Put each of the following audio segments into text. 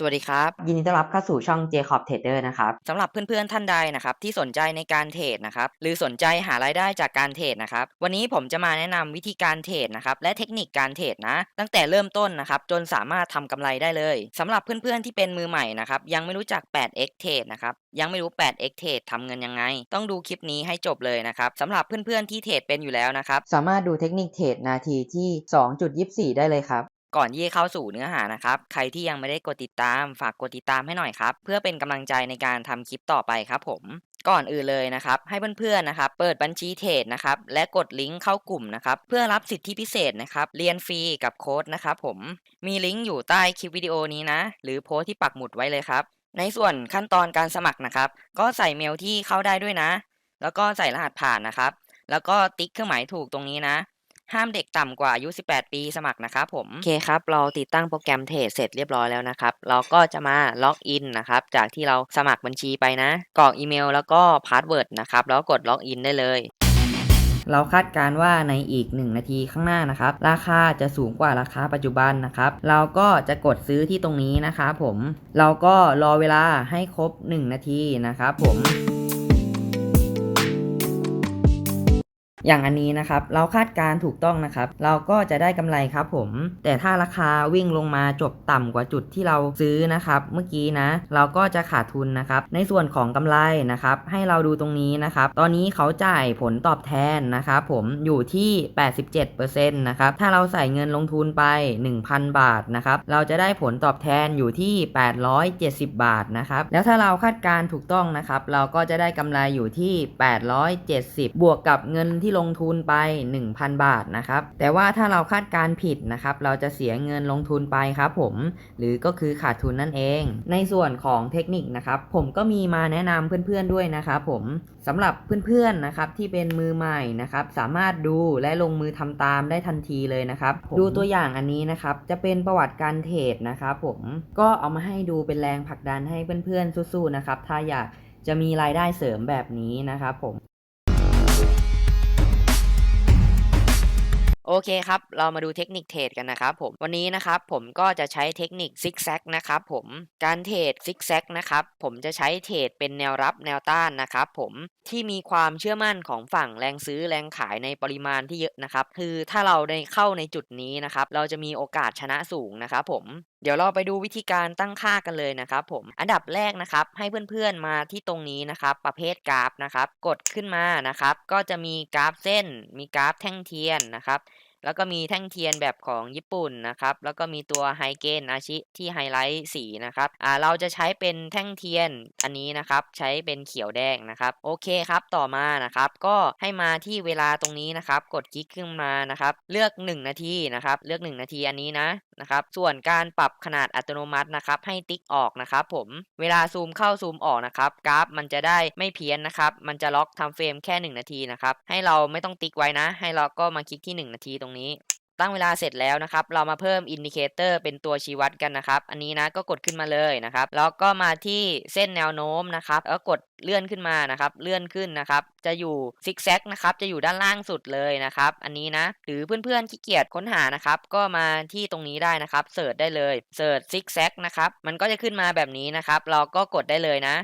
สวัสดีครับ ยินดีต้อนรับเข้าสู่ช่อง Jacob Trader นะครับสำหรับเพื่อนๆท่านใดนะครับที่สนใจในการเทรดนะครับหรือสนใจหารายได้จากการเทรดนะครับวันนี้ผมจะมาแนะนำวิธีการเทรดนะครับและเทคนิคการเทรดนะ ตั้งแต่เริ่มต้นนะครับจนสามารถทำกำไรได้เลยสำหรับเพื่อนๆที่เป็นมือใหม่นะครับยังไม่รู้จัก 8x เทรดนะครับยังไม่รู้ 8x เทรดทำเงินยังไง ต้องดูคลิปนี้ให้จบเลยนะครับสำหรับเพื่อนๆที่เทรดเป็นอยู่แล้วนะครับสามารถดูเทคนิคเทรดนาทีที่ 2.24 ได้เลยครับ ก่อนที่จะเข้าสู่เนื้อหานะครับ ใครที่ยังไม่ได้กดติดตามฝากกดติดตามให้หน่อยครับ เพื่อเป็นกำลังใจในการทำคลิปต่อไปครับผม ก่อนอื่นเลยนะครับ ให้เพื่อนๆนะครับ เปิดบัญชีเทรดนะครับ และกดลิงก์เข้ากลุ่มนะครับ เพื่อรับสิทธิพิเศษนะครับ เรียนฟรีกับโค้ดนะครับผม มีลิงก์อยู่ใต้คลิปวิดีโอนี้นะ หรือโพสที่ปักหมุดไว้เลยครับ ในส่วนขั้นตอนการสมัครนะครับ ก็ใส่เมลที่เข้าได้ด้วยนะ แล้วก็ใส่รหัสผ่านนะครับ แล้วก็ติ๊กเครื่องหมายถูกตรงนี้นะ ห้ามเด็กต่ำกว่าอายุ 18 ปีสมัครนะครับผมโอเคครับเราติดตั้งโปรแกรมเทรดเสร็จเรียบร้อยแล้วนะครับ เราก็จะมาล็อกอินนะครับ จากที่เราสมัครบัญชีไปนะ กรอกอีเมลแล้วก็พาสเวิร์ดนะครับ แล้วกดล็อกอินได้เลยเราคาดการณ์ว่าในอีก 1 นาทีข้างหน้านะครับ ราคาจะสูงกว่าราคาปัจจุบันนะครับ เราก็จะกดซื้อที่ตรงนี้นะครับผม เราก็รอเวลาให้ครบ 1 นาทีนะครับผม อย่างอันนี้นะครับ เราคาดการณ์ถูกต้องนะครับ เราก็จะได้กำไรครับผม แต่ถ้าราคาวิ่งลงมาจบต่ำกว่าจุดที่เราซื้อนะครับ เมื่อกี้นะ เราก็จะขาดทุนนะครับ ในส่วนของกำไรนะครับ ให้เราดูตรงนี้นะครับ ตอนนี้เขาจ่ายผลตอบแทนนะครับผมอยู่ที่ 87%นะครับ ถ้าเราใส่เงินลงทุนไป 1,000 บาทนะครับ เราจะได้ผลตอบแทนอยู่ที่ 870 บาทนะครับ แล้วถ้าเราคาดการณ์ถูกต้องนะครับ เราก็จะได้กำไรอยู่ที่ 870 บวกกับเงินที่ลงทุนไป 1,000 บาทนะครับ แต่ว่าถ้าเราคาดการณ์ผิดนะครับ เราจะเสียเงินลงทุนไปครับผม หรือก็คือขาดทุนนั่นเอง ในส่วนของเทคนิคนะครับ ผมก็มีมาแนะนำเพื่อนๆด้วยนะครับผมสำหรับเพื่อนๆนะครับที่เป็นมือใหม่นะครับ สามารถดูและลงมือทำตามได้ทันทีเลยนะครับ ดูตัวอย่างอันนี้นะครับ จะเป็นประวัติการเทรดนะครับผมก็เอามาให้ดูเป็นแรงผลักดันให้เพื่อนๆสู้ๆนะครับ ถ้าอยากจะมีรายได้เสริมแบบนี้นะครับผม โอเคครับ เรามาดูเทคนิคเทรดกันนะครับผม วันนี้นะครับผมก็จะใช้เทคนิคซิกแซกนะครับผม การเทรดซิกแซกนะครับผมจะใช้เทรดเป็นแนวรับแนวต้านนะครับผม ที่มีความเชื่อมั่นของฝั่งแรงซื้อแรงขายในปริมาณที่เยอะนะครับ คือถ้าเราได้เข้าในจุดนี้นะครับ เราจะมีโอกาสชนะสูงนะครับผมเดี๋ยวเราไปดูวิธีการตั้งค่ากันเลยนะครับผม อันดับแรกนะครับ ให้เพื่อนๆมาที่ตรงนี้นะครับ ประเภทกราฟนะครับ กดขึ้นมานะครับ ก็จะมีกราฟเส้น มีกราฟแท่งเทียนนะครับ แล้วก็มีแท่งเทียนแบบของญี่ปุ่นนะครับ แล้วก็มีตัวไฮเกนอาชิที่ไฮไลท์สีนะครับอ่าเราจะใช้เป็นแท่งเทียนอันนี้นะครับ ใช้เป็นเขียวแดงนะครับ โอเคครับ ต่อมานะครับ ก็ให้มาที่เวลาตรงนี้นะครับ กดคลิกขึ้นมานะครับ เลือก 1 นาทีนะครับ เลือก 1 นาทีอันนี้นะนะครับ ส่วนการปรับขนาดอัตโนมัตินะครับ ให้ติ๊กออกนะครับ ผม เวลาซูมเข้าซูมออกนะครับ กราฟมันจะได้ไม่เพี้ยนนะครับ มันจะล็อกทำเฟรมแค่ 1 นาทีนะครับ ให้เราไม่ต้องติ๊กไว้นะ ให้เราก็มาคลิกที่ 1 นาทีตรงนี้ ตั้งเวลาเสร็จแล้วนะครับ เรามาเพิ่มอินดิเคเตอร์เป็นตัวชี้วัดกันนะครับ อันนี้นะก็กดขึ้นมาเลยนะครับ แล้วก็มาที่เส้นแนวโน้มนะครับ แล้วกดเลื่อนขึ้นมานะครับ เลื่อนขึ้นนะครับ จะอยู่ซิกแซกนะครับ จะอยู่ด้านล่างสุดเลยนะครับ อันนี้นะ หรือเพื่อนๆขี้เกียจค้นหานะครับ ก็มาที่ตรงนี้ได้นะครับ เสิร์ชได้เลย เสิร์ชซิกแซกนะครับ มันก็จะขึ้นมาแบบนี้นะครับ เราก็กดได้เลยนะ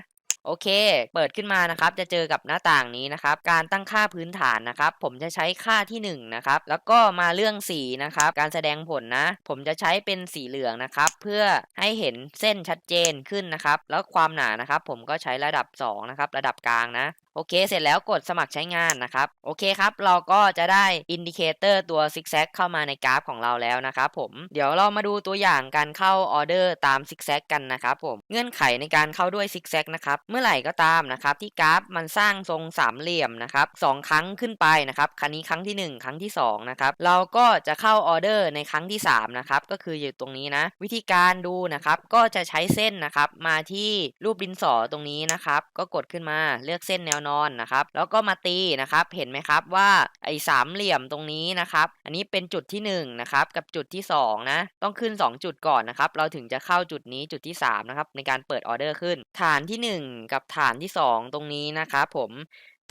โอเค เปิดขึ้นมานะครับ จะเจอกับหน้าต่างนี้นะครับ การตั้งค่าพื้นฐานนะครับ ผมจะใช้ค่าที่1นงนะครับ แล้วก็มาเรื่องสีนะครับ การแสดงผลนะ ผมจะใช้เป็นสีเหลืองนะครับ เพื่อให้เห็นเส้นชัดเจนขึ้นนะครับ แล้วความหนานะครับ ผมก็ใช้ระดับ2นะครับ ระดับกลางนะ โอเค เสร็จแล้วกดสมัครใช้งานนะครับ โอเคครับ เราก็จะได้อินดิเคเตอร์ตัวซิกแซกเข้ามาในกราฟของเราแล้วนะครับผม เดี๋ยวเรามาดูตัวอย่างการเข้าออเดอร์ตามซิกแซกกันนะครับผม เงื่อนไขในการเข้าด้วยซิกแซกนะครับ เมื่อไหร่ก็ตามนะครับที่กราฟมันสร้างทรงสามเหลี่ยมนะครับสองครั้งขึ้นไปนะครับ ครั้งนี้ครั้งที่ 1 ครั้งที่2นะครับ เราก็จะเข้าออเดอร์ในครั้งที่3นะครับ ก็คืออยู่ตรงนี้นะ วิธีการดูนะครับ ก็จะใช้เส้นนะครับ มาที่รูปดินสอตรงนี้นะครับ ก็กดขึ้นมาเลือกเส้นแนวนอนนะครับ แล้วก็มาตีนะครับ เห็นไหมครับว่าไอ้สามเหลี่ยมตรงนี้นะครับ อันนี้เป็นจุดที่1นะครับกับจุดที่2นะต้องขึ้น 2 จุดก่อนนะครับ เราถึงจะเข้าจุดนี้จุดที่3นะครับในการเปิดออเดอร์ขึ้น ฐานที่ 1 กับฐานที่ 2 ตรงนี้นะครับผม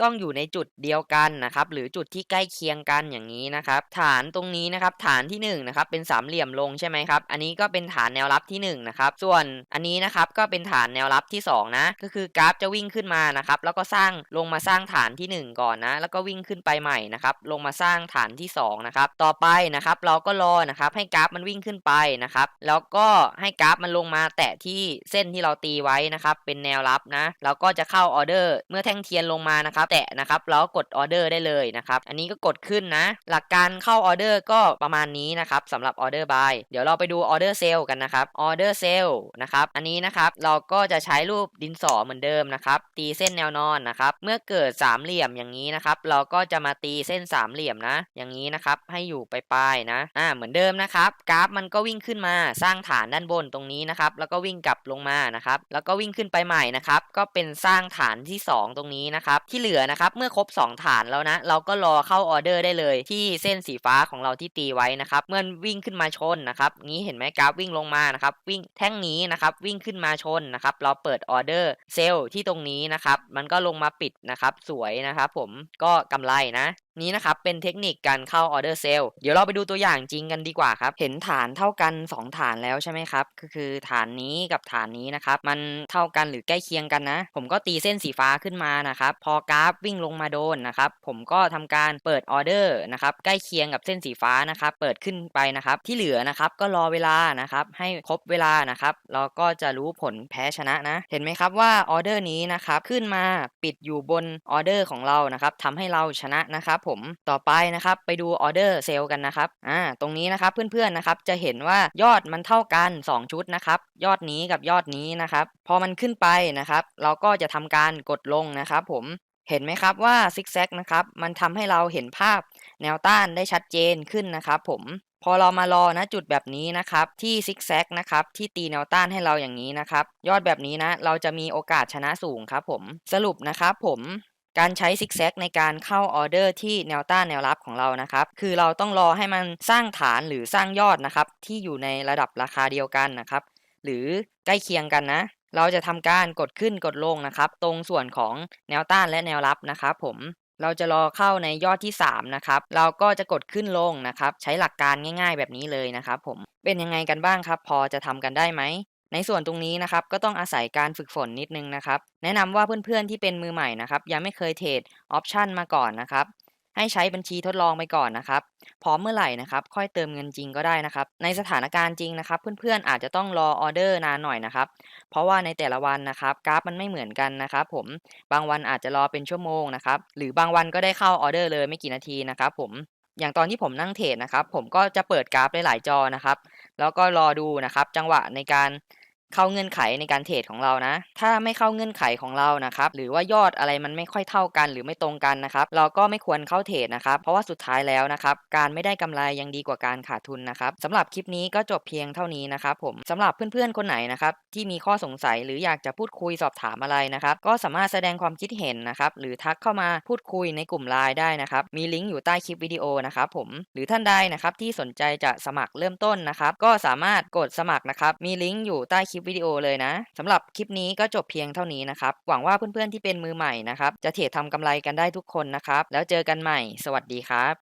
ต้องอยู่ในจุดเดียวกันนะครับ หรือจุดที่ใกล้เคียงกันอย่างนี้นะครับ ฐานตรงนี้นะครับ ฐานที่1นงนะครับเป็นสามเหลี่ยมลงใช่ไหมครับ อันนี้ก็เป็นฐานแนวรับที่1นงนะครับ ส่วนอันนี้นะครับก็เป็นฐานแนวรับที่2นะก็คือกราฟจะวิ่งขึ้นมานะครับ แล้วก็สร้างลงมาสร้างฐานที่ 1 ก่อนนะ แล้วก็วิ่งขึ้นไปใหม่นะครับ ลงมาสร้างฐานที่2นะครับ ต่อไปนะครับ เราก็รอนะครับ ให้กราฟมันวิ่งขึ้นไปนะครับ แล้วก็ให้กราฟมันลงมาแตะที่เส้นที่เราตีไว้นะครับ เป็นแนวรับนะเราก็จะเข้าออเดอร์ เมื่อแท่งเทียนลงมานะครับแตะนะครับแล้วกดออเดอร์ได้เลยนะครับอันนี้ก็กดขึ้นนะ หลักการเข้าออเดอร์ก็ประมาณนี้นะครับสำหรับออเดอร์บายเดี๋ยวเราไปดูออเดอร์เซลกันนะครับออเดอร์เซลนะครับอันนี้นะครับเราก็จะใช้รูปดินสอเหมือนเดิมนะครับตีเส้นแนวนอนนะครับเมื่อเกิดสามเหลี่ยมอย่างนี้นะครับเราก็จะมาตีเส้นสามเหลี่ยมนะ อย่างนี้นะครับให้อยู่ปลายๆนะอ่าเหมือนเดิมนะครับกราฟมันก็วิ่งขึ้นมาสร้างฐานด้านบนตรงนี้นะครับแล้วก็วิ่งกลับลงมานะครับแล้วก็วิ่งขึ้นไปใหม่นะครับก็เป็นสร้างฐานที่ 2 ตรงนี้นะครับที่เหลือนะครับ เมื่อครบ 2 ฐานแล้วนะ เราก็รอเข้าออเดอร์ได้เลยที่เส้นสีฟ้าของเราที่ตีไว้นะครับ เมื่อวิ่งขึ้นมาชนนะครับงี้เห็นไหมกราฟวิ่งลงมานะครับ วิ่งแท่งนี้นะครับ วิ่งขึ้นมาชนนะครับ เราเปิดออเดอร์เซลล์ที่ตรงนี้นะครับ มันก็ลงมาปิดนะครับ สวยนะครับ ผม ก็กำไรนะ นี้นะครับเป็นเทคนิคการเข้าออเดอร์เซลล์เดี๋ยวเราไปดูตัวอย่างจริงกันดีกว่าครับ เห็นฐานเท่ากัน 2 ฐานแล้วใช่ไหมครับก็คือฐานนี้กับฐานนี้นะครับ มันเท่ากันหรือใกล้เคียงกันนะ ผมก็ตีเส้นสีฟ้าขึ้นมานะครับ พอกราฟวิ่งลงมาโดนนะครับ ผมก็ทำการเปิดออเดอร์นะครับใกล้เคียงกับเส้นสีฟ้านะครับ เปิดขึ้นไปนะครับ ที่เหลือนะครับก็รอเวลานะครับให้ครบเวลานะครับเราก็จะรู้ผลแพ้ชนะนะ เห็นไหมครับว่าออเดอร์นี้นะครับขึ้นมาปิดอยู่บนออเดอร์ของเรานะครับทำให้เราชนะนะครับผมต่อไปนะครับไปดูออเดอร์เซลล์กันนะครับอ่าตรงนี้นะครับเพื่อนๆนะครับจะเห็นว่ายอดมันเท่ากัน 2 ชุดนะครับยอดนี้กับยอดนี้นะครับพอมันขึ้นไปนะครับเราก็จะทำการกดลงนะครับผมเห็นไหมครับว่าซิกแซกนะครับมันทำให้เราเห็นภาพแนวต้านได้ชัดเจนขึ้นนะครับผมพอเรามารอนะจุดแบบนี้นะครับที่ซิกแซกนะครับที่ตีแนวต้านให้เราอย่างนี้นะครับยอดแบบนี้นะเราจะมีโอกาสชนะสูงครับผมสรุปนะครับผม การใช้ซิกแซกในการเข้าออเดอร์ที่แนวต้านแนวรับของเรานะครับ คือเราต้องรอให้มันสร้างฐานหรือสร้างยอดนะครับ ที่อยู่ในระดับราคาเดียวกันนะครับ หรือใกล้เคียงกันนะ เราจะทำการกดขึ้นกดลงนะครับ ตรงส่วนของแนวต้านและแนวรับนะครับผมเราจะรอเข้าในยอดที่ 3 นะครับ เราก็จะกดขึ้นลงนะครับ ใช้หลักการง่าย ๆ แบบนี้เลยนะครับ ผมเป็นยังไงกันบ้างครับ พอจะทำกันได้ไหม ในส่วนตรงนี้นะครับก็ต้องอาศัยการฝึกฝนนิดนึงนะครับ แนะนำว่าเพื่อนๆที่เป็นมือใหม่นะครับ ยังไม่เคยเทรดออปชันมาก่อนนะครับ ให้ใช้บัญชีทดลองไปก่อนนะครับ พร้อมเมื่อไหร่นะครับ ค่อยเติมเงินจริงก็ได้นะครับ ในสถานการณ์จริงนะครับ เพื่อนๆอาจจะต้องรอออเดอร์นานหน่อยนะครับ เพราะว่าในแต่ละวันนะครับกราฟมันไม่เหมือนกันนะครับ ผมบางวันอาจจะรอเป็นชั่วโมงนะครับ หรือบางวันก็ได้เข้าออเดอร์เลยไม่กี่นาทีนะครับ ผมอย่างตอนที่ผมนั่งเทรดนะครับ ผมก็จะเปิดกราฟหลายจอนะครับ แล้วก็รอดูนะครับ จังหวะในการ เข้าเงื่อนไขในการเทรดของเรานะ ถ้าไม่เข้าเงื่อนไขของเรานะครับ หรือว่ายอดอะไรมันไม่ค่อยเท่ากัน หรือไม่ตรงกันนะครับ เราก็ไม่ควรเข้าเทรดนะครับ เพราะว่าสุดท้ายแล้วนะครับ การไม่ได้กำไรยังดีกว่าการขาดทุนนะครับสำหรับคลิปนี้ก็จบเพียงเท่านี้นะครับผมสำหรับเพื่อนๆคนไหนนะครับที่มีข้อสงสัยหรืออยากจะพูดคุยสอบถามอะไรนะครับก็สามารถแสดงความคิดเห็นนะครับหรือทักเข้ามาพูดคุยในกลุ่มไลน์ได้นะครับมีลิงก์อยู่ใต้คลิปวิดีโอนะครับผมหรือท่านใดนะครับที่สนใจจะสมัครเริ่มต้นนะครับก็สามารถกดสมัครนะครับมีลิงก์อยู่ใต้คลิปวิดีโอเลยนะสำหรับคลิปนี้ก็จบเพียงเท่านี้นะครับ หวังว่าเพื่อนๆที่เป็นมือใหม่นะครับ จะเทรดทำกำไรกันได้ทุกคนนะครับ แล้วเจอกันใหม่ สวัสดีครับ